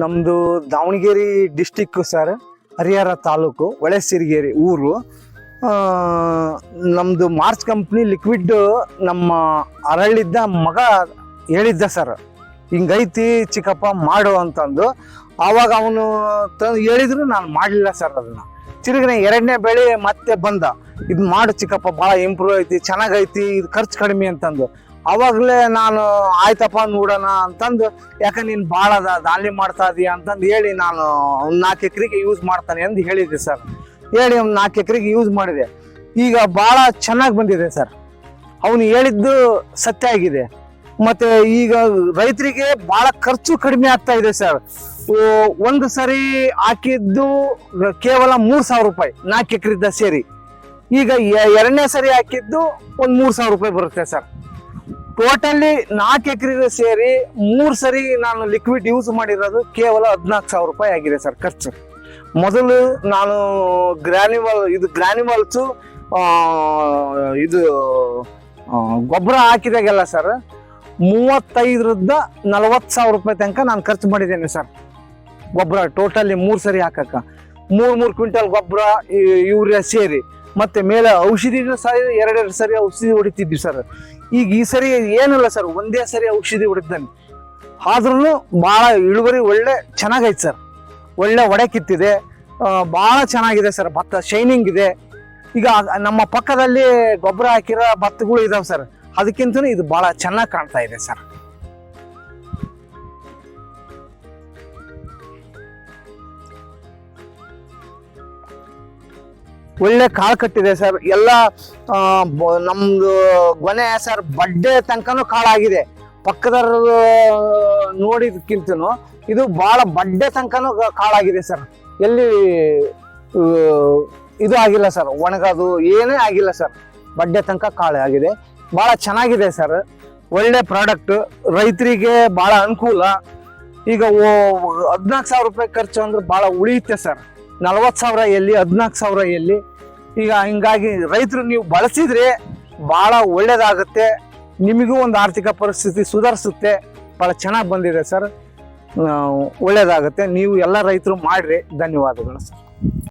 ನಮ್ಮದು Davangere district sir Harihar taluk Holesirigeri ಊರು. ನಮ್ಮದು ಮಾರ್ಚ್ ಕಂಪ್ನಿ ಲಿಕ್ವಿಡ್ ನಮ್ಮ ಅರಳಿದ್ದ ಮಗ ಹೇಳಿದ್ದ ಸರ್ ಹಿಂಗೈತಿ ಚಿಕ್ಕಪ್ಪ ಮಾಡು ಅಂತಂದು. ಆವಾಗ ಅವನು ತಂದು ಹೇಳಿದ್ರು ನಾನು ಮಾಡಲಿಲ್ಲ ಸರ್ ಅದನ್ನ. ತಿರುಗಿನ ಎರಡನೇ ಬೆಳೆ ಮತ್ತೆ ಬಂದ. ಇದು ಮಾಡು ಚಿಕ್ಕಪ್ಪ ಭಾಳ ಇಂಪ್ರೂವ್ ಐತಿ, ಚೆನ್ನಾಗೈತಿ, ಇದು ಖರ್ಚು ಕಡಿಮೆ ಅಂತಂದು. ಅವಾಗಲೇ ನಾನು ಆಯ್ತಪ್ಪ, ನೋಡೋಣ ಅಂತಂದು, ಯಾಕೆ ನೀನು ಭಾಳ ಅದ ದಾಳಿ ಮಾಡ್ತಾ ಇದೀಯ ಅಂತಂದು ಹೇಳಿ ನಾನು ಒಂದು ನಾಲ್ಕು ಎಕರೆಗೆ ಯೂಸ್ ಮಾಡ್ತಾನೆ ಅಂತ ಹೇಳಿದ್ದೆ ಸರ್. ಹೇಳಿ ಒಂದು ನಾಲ್ಕು ಎಕರೆಗೆ ಯೂಸ್ ಮಾಡಿದೆ. ಈಗ ಭಾಳ ಚೆನ್ನಾಗಿ ಬಂದಿದೆ ಸರ್. ಅವನು ಹೇಳಿದ್ದು ಸತ್ಯ ಆಗಿದೆ. ಮತ್ತೆ ಈಗ ರೈತರಿಗೆ ಬಹಳ ಖರ್ಚು ಕಡಿಮೆ ಆಗ್ತಾ ಇದೆ ಸರ್. ಒಂದು ಸರಿ ಹಾಕಿದ್ದು ಕೇವಲ ಮೂರ್ ಸಾವಿರ ರೂಪಾಯಿ ನಾಲ್ಕು ಎಕರೆದ ಸೇರಿ. ಈಗ ಎರಡನೇ ಸರಿ ಹಾಕಿದ್ದು ಒಂದ್ ಮೂರ್ ಸಾವಿರ ರೂಪಾಯಿ ಬರುತ್ತೆ ಸರ್. ಟೋಟಲಿ ನಾಲ್ಕು ಎಕರೆ ಸೇರಿ ಮೂರ್ ಸರಿ ನಾನು ಲಿಕ್ವಿಡ್ ಯೂಸ್ ಮಾಡಿರೋದು ಕೇವಲ ಹದಿನಾಲ್ಕು ಸಾವಿರ ರೂಪಾಯಿ ಆಗಿದೆ ಸರ್ ಖರ್ಚು. ಮೊದಲು ನಾನು ಗ್ರಾನಿವಲ್ ಇದು ಗ್ರಾನಿವಲ್ಸು ಇದು ಗೊಬ್ಬರ ಹಾಕಿದಾಗೆಲ್ಲ ಸರ್ ಮೂವತ್ತೈದರಿಂದ ನಲವತ್ತು ಸಾವಿರ ರೂಪಾಯಿ ತನಕ ನಾನು ಖರ್ಚು ಮಾಡಿದ್ದೇನೆ ಸರ್. ಗೊಬ್ಬರ ಟೋಟಲಿ ಮೂರು ಸರಿ ಹಾಕಕ್ಕ. ಮೂರು ಮೂರು ಕ್ವಿಂಟಲ್ ಗೊಬ್ಬರ ಯೂರಿಯಾ ಸೇರಿ. ಮತ್ತೆ ಮೇಲೆ ಔಷಧಿನೂ ಸಹ ಎರಡೆರಡು ಸರಿ ಔಷಧಿ ಹೊಡಿತಿದ್ವಿ ಸರ್. ಈಗ ಈ ಸರಿ ಏನಿಲ್ಲ ಸರ್, ಒಂದೇ ಸರಿ ಔಷಧಿ ಹೊಡಿದ್ದಾನೆ ಆದ್ರೂ ಭಾಳ ಇಳುವರಿ ಒಳ್ಳೆ ಚೆನ್ನಾಗೈತೆ ಸರ್. ಒಳ್ಳೆ ಒಡೆ ಕಿತ್ತಿದೆ. ಭಾಳ ಚೆನ್ನಾಗಿದೆ ಸರ್, ಭತ್ತ ಶೈನಿಂಗ್ ಇದೆ. ಈಗ ನಮ್ಮ ಪಕ್ಕದಲ್ಲಿ ಗೊಬ್ಬರ ಹಾಕಿರೋ ಭತ್ತಗಳು ಇದಾವೆ ಸರ್. ಅದಕ್ಕಿಂತ ಇದು ಭಾಳ ಚೆನ್ನಾಗಿ ಕಾಣ್ತಾ ಇದೆ ಸರ್. ಒಳ್ಳೆ ಕಾಳು ಕಟ್ಟಿದೆ ಸರ್ ಎಲ್ಲ ನಮ್ದು ಗೊನೆ ಸರ್ ಬಡ್ಡೆ ತನಕನೂ ಕಾಳಾಗಿದೆ ಪಕ್ಕದವ್ರ ನೋಡಿದಕ್ಕಿಂತ ಇದು ಬಹಳ ಬಡ್ಡೆ ತನಕನೂ ಕಾಳಾಗಿದೆ ಸರ್ ಎಲ್ಲಿ ಇದು ಆಗಿಲ್ಲ ಸರ್ ಒಣಗೋದು ಏನೇ ಆಗಿಲ್ಲ ಸರ್ ಬಡ್ಡೆ ತನಕ ಕಾಳು ಆಗಿದೆ. ಬಹಳ ಚೆನ್ನಾಗಿದೆ ಸರ್ ಒಳ್ಳೆ ಪ್ರಾಡಕ್ಟ್ ರೈತರಿಗೆ ಬಹಳ ಅನುಕೂಲ. ಈಗ ಹದಿನಾಲ್ಕು ಸಾವಿರ ರೂಪಾಯಿ ಖರ್ಚು ಅಂದ್ರೆ ಬಹಳ ಉಳಿಯುತ್ತೆ ಸರ್ ನಲವತ್ತು ಸಾವಿರ ಎಲ್ಲಿ, ಹದಿನಾಲ್ಕು ಸಾವಿರ ಎಲ್ಲಿ. ಈಗ ಹಿಂಗಾಗಿ ರೈತರು ನೀವು ಬಳಸಿದ್ರೆ ಬಹಳ ಒಳ್ಳೆಯದಾಗುತ್ತೆ ನಿಮಗೂ ಒಂದು ಆರ್ಥಿಕ ಪರಿಸ್ಥಿತಿ ಸುಧಾರಿಸುತ್ತೆ. ಭಾಳ ಚೆನ್ನಾಗಿ ಬಂದಿದೆ ಸರ್. ಒಳ್ಳೆಯದಾಗುತ್ತೆ ನೀವು ಎಲ್ಲ ರೈತರು ಮಾಡಿರಿ. ಧನ್ಯವಾದಗಳು ಸರ್.